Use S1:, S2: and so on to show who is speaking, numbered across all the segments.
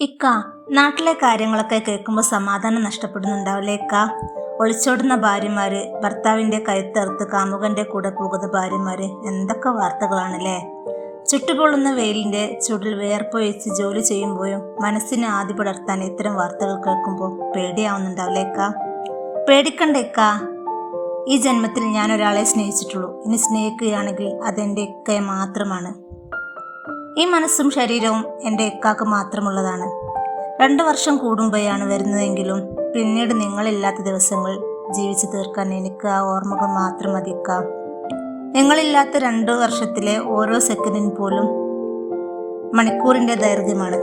S1: ഇക്ക നാട്ടിലെ കാര്യങ്ങളൊക്കെ കേൾക്കുമ്പോൾ സമാധാനം നഷ്ടപ്പെടുന്നുണ്ടാവില്ലേ ഇക്ക? ഒളിച്ചോടുന്ന ഭാര്യമാര് ഭർത്താവിന്റെ കഴുത്തറുത്ത് കാമുകന്റെ കൂടെ പോകുന്ന ഭാര്യമാര് എന്തൊക്കെ വാർത്തകളാണല്ലേ? ചുട്ടുപൊള്ളുന്ന വെയിലിന്റെ ചുടിൽ വേർപ്പൊഴിച്ച് ജോലി ചെയ്യുമ്പോഴും മനസ്സിനെ ആദ്യ പടർത്താൻ ഇത്തരം വാർത്തകൾ കേൾക്കുമ്പോൾ പേടിയാവുന്നുണ്ടാവില്ലേ ഇക്ക? പേടിക്കണ്ട ഇക്ക. ഈ ജന്മത്തിൽ ഞാൻ ഒരാളെ സ്നേഹിച്ചിട്ടുള്ളൂ. ഇനി സ്നേഹിക്കുകയാണെങ്കിൽ അതെന്റെ ഇക്കയെ മാത്രമാണ്. ഈ മനസ്സും ശരീരവും എന്റെ ഇക്കാക്ക് മാത്രമുള്ളതാണ്. രണ്ട് വർഷം കൂടുമ്പോഴാണ് വരുന്നതെങ്കിലും പിന്നീട് നിങ്ങളില്ലാത്ത ദിവസങ്ങൾ ജീവിച്ചു തീർക്കാൻ എനിക്ക് ആ ഓർമ്മകൾ മാത്രം മതിക്കാം നിങ്ങളില്ലാത്ത രണ്ട് വർഷത്തിലെ ഓരോ സെക്കൻഡിന് പോലും മണിക്കൂറിന്റെ ദൈർഘ്യമാണ്.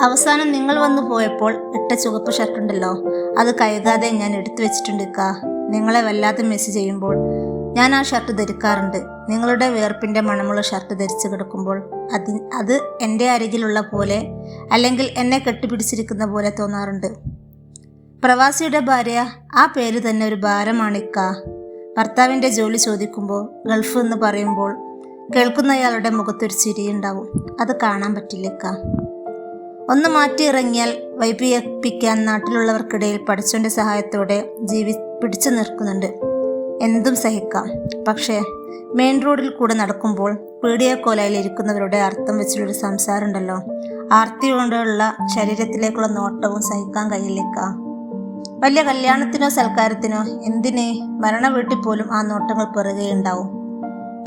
S1: അവസാനം നിങ്ങൾ വന്നു പോയപ്പോൾ ഇട്ട ചുവപ്പ് ഷർട്ടുണ്ടല്ലോ അത് കഴുകാതെ ഞാൻ എടുത്തു വെച്ചിട്ടുണ്ട് ഇക്ക. നിങ്ങളെ വല്ലാതെ മിസ് ചെയ്യുമ്പോൾ ഞാൻ ആ ഷർട്ട് ധരിക്കാറുണ്ട്. നിങ്ങളുടെ വേർപ്പിന്റെ മണമുള്ള ഷർട്ട് ധരിച്ചു കിടക്കുമ്പോൾ അതി അത് എന്റെ അരികിലുള്ള പോലെ അല്ലെങ്കിൽ എന്നെ കെട്ടിപ്പിടിച്ചിരിക്കുന്ന പോലെ തോന്നാറുണ്ട്. പ്രവാസിയുടെ ഭാര്യ ആ പേര് തന്നെ ഒരു ഭാരമാണിക്ക ഭർത്താവിന്റെ ജോലി ചോദിക്കുമ്പോൾ ഗൾഫ് എന്ന് പറയുമ്പോൾ കേൾക്കുന്നയാളുടെ മുഖത്തൊരു ചിരിയുണ്ടാവും അത് കാണാൻ പറ്റില്ലിക്ക ഒന്ന് മാറ്റി ഇറങ്ങിയാൽ വൈപിയപ്പിക്കാൻ നാട്ടിലുള്ളവർക്കിടയിൽ പഠിച്ചോന്റെ സഹായത്തോടെ ജീവി പിടിച്ചു നിൽക്കുന്നുണ്ട് എന്തും സഹിക്കാം. പക്ഷേ മെയിൻ റോഡിൽ കൂടെ നടക്കുമ്പോൾ പീഡിയക്കോലയിൽ ഇരിക്കുന്നവരുടെ അർത്ഥം വെച്ചുള്ളൊരു സംസാരമുണ്ടല്ലോ. ആർത്തി കൊണ്ടുള്ള ശരീരത്തിലേക്കുള്ള നോട്ടവും സഹിക്കാൻ കഴിയില്ലേക്ക. വലിയ കല്യാണത്തിനോ സൽക്കാരത്തിനോ എന്തിനെ മരണ വീട്ടിൽ പോലും ആ നോട്ടങ്ങൾ പെറുകയുണ്ടാവും.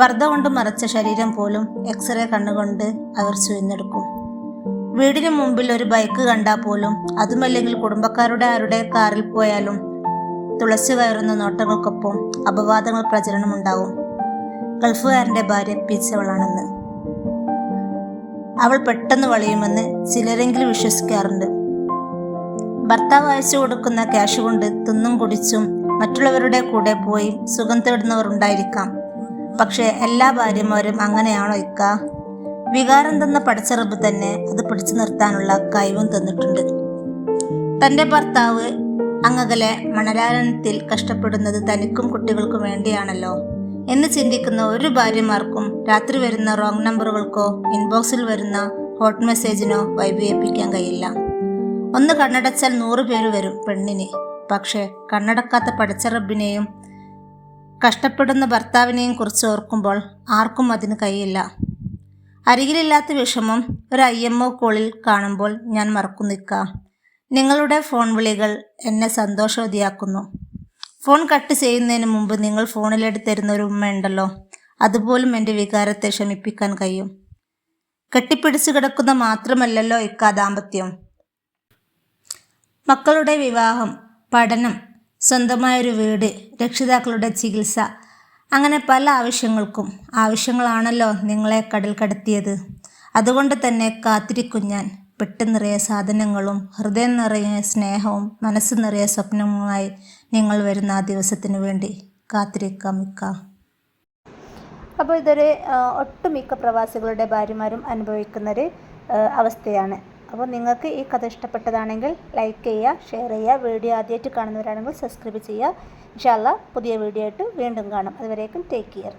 S1: പർദ്ദ കൊണ്ട് മറച്ച ശരീരം പോലും എക്സ്റേ കണ്ണുകൊണ്ട് അവർ ചുവന്നെടുക്കും. വീടിന് മുമ്പിൽ ഒരു ബൈക്ക് കണ്ടാൽ പോലും അതുമല്ലെങ്കിൽ കുടുംബക്കാരുടെ ആരുടെ കാറിൽ പോയാലും തുളച്ചു വയറുന്ന നോട്ടങ്ങൾക്കൊപ്പം അപവാദങ്ങൾ പ്രചരണമുണ്ടാവും ഗൾഫുകാരന്റെ ഭാര്യ പിച്ചവളാണെന്ന് അവൾ പെട്ടെന്ന് വളയുമെന്ന് ചിലരെങ്കിലും വിശ്വസിക്കാറുണ്ട്. ഭർത്താവ് അയച്ചു കൊടുക്കുന്ന ക്യാഷ് കൊണ്ട് തിന്നും കുടിച്ചും മറ്റുള്ളവരുടെ കൂടെ പോയി സുഖം തേടുന്നവർ ഉണ്ടായിരിക്കാം. പക്ഷേ എല്ലാ ഭാര്യമാരും അങ്ങനെയാണോ ഇക്ക? വികാരം തന്ന പടച്ചറബ് തന്നെ അത് പിടിച്ചു നിർത്താനുള്ള കഴിവും തന്നിട്ടുണ്ട്. തന്റെ ഭർത്താവ് അങ്ങകലെ മണലാരണത്തിൽ കഷ്ടപ്പെടുന്നത് തനിക്കും കുട്ടികൾക്കും വേണ്ടിയാണല്ലോ. എന്ന് ചിന്തിക്കുന്ന ഒരു ഭാര്യമാർക്കും രാത്രി വരുന്ന റോങ് നമ്പറുകൾക്കോ ഇൻബോക്സിൽ വരുന്ന ഹോട്ട് മെസ്സേജിനോ വൈബിയേപ്പിക്കാൻ കഴിയില്ല. ഒന്ന് കണ്ണടച്ചാൽ നൂറ് പേര് വരും പെണ്ണിനെ. പക്ഷേ കണ്ണടക്കാത്ത പഠിച്ച റബ്ബിനെയും കഷ്ടപ്പെടുന്ന ഭർത്താവിനെയും കുറിച്ച് ഓർക്കുമ്പോൾ ആർക്കും അതിന് കഴിയില്ല. അരികിലില്ലാത്ത വിഷമം ഒരു ഐ എം ഒ കോളിൽ കാണുമ്പോൾ ഞാൻ മറക്കുന്നിക്കാം നിങ്ങളുടെ ഫോൺ വിളികൾ എന്നെ സന്തോഷവതിയാക്കുന്നു. ഫോൺ കട്ട് ചെയ്യുന്നതിന് മുമ്പ് നിങ്ങൾ ഫോണിലെടുത്തരുന്ന ഒരു ഉമ്മ ഉണ്ടല്ലോ അതുപോലും എന്റെ വികാരത്തെ ശമിപ്പിക്കാൻ കഴിയും. കെട്ടിപ്പിടിച്ചു കിടക്കുന്ന മാത്രമല്ലല്ലോ ഇക്കാ ദാമ്പത്യം. മക്കളുടെ വിവാഹം പഠനം സ്വന്തമായൊരു വീട് രക്ഷിതാക്കളുടെ ചികിത്സ അങ്ങനെ പല ആവശ്യങ്ങൾക്കും ആവശ്യങ്ങളാണല്ലോ നിങ്ങളെ കടൽ കടത്തിയത്. അതുകൊണ്ട് തന്നെ കാത്തിരിക്കും ഞാൻ. പെട്ട് നിറയെ സാധനങ്ങളും ഹൃദയം നിറയെ സ്നേഹവും മനസ്സ് നിറയെ സ്വപ്നവുമായി നിങ്ങൾ വരുന്ന ആ ദിവസത്തിന് വേണ്ടി കാത്തിരിക്കാം മിക്ക.
S2: അപ്പോൾ ഇതൊരു ഒട്ടുമിക്ക പ്രവാസികളുടെ ഭാര്യമാരും അനുഭവിക്കുന്നൊരു അവസ്ഥയാണ്. അപ്പോൾ നിങ്ങൾക്ക് ഈ കഥ ഇഷ്ടപ്പെട്ടതാണെങ്കിൽ ലൈക്ക് ചെയ്യുക ഷെയർ ചെയ്യുക വീഡിയോ ആദ്യമായിട്ട് കാണുന്നവരാണെങ്കിൽ സബ്സ്ക്രൈബ് ചെയ്യുക. ഇൻഷാല്ല പുതിയ വീഡിയോ ആയിട്ട് വീണ്ടും കാണാം. അതുവരേക്കും ടേക്ക് കെയർ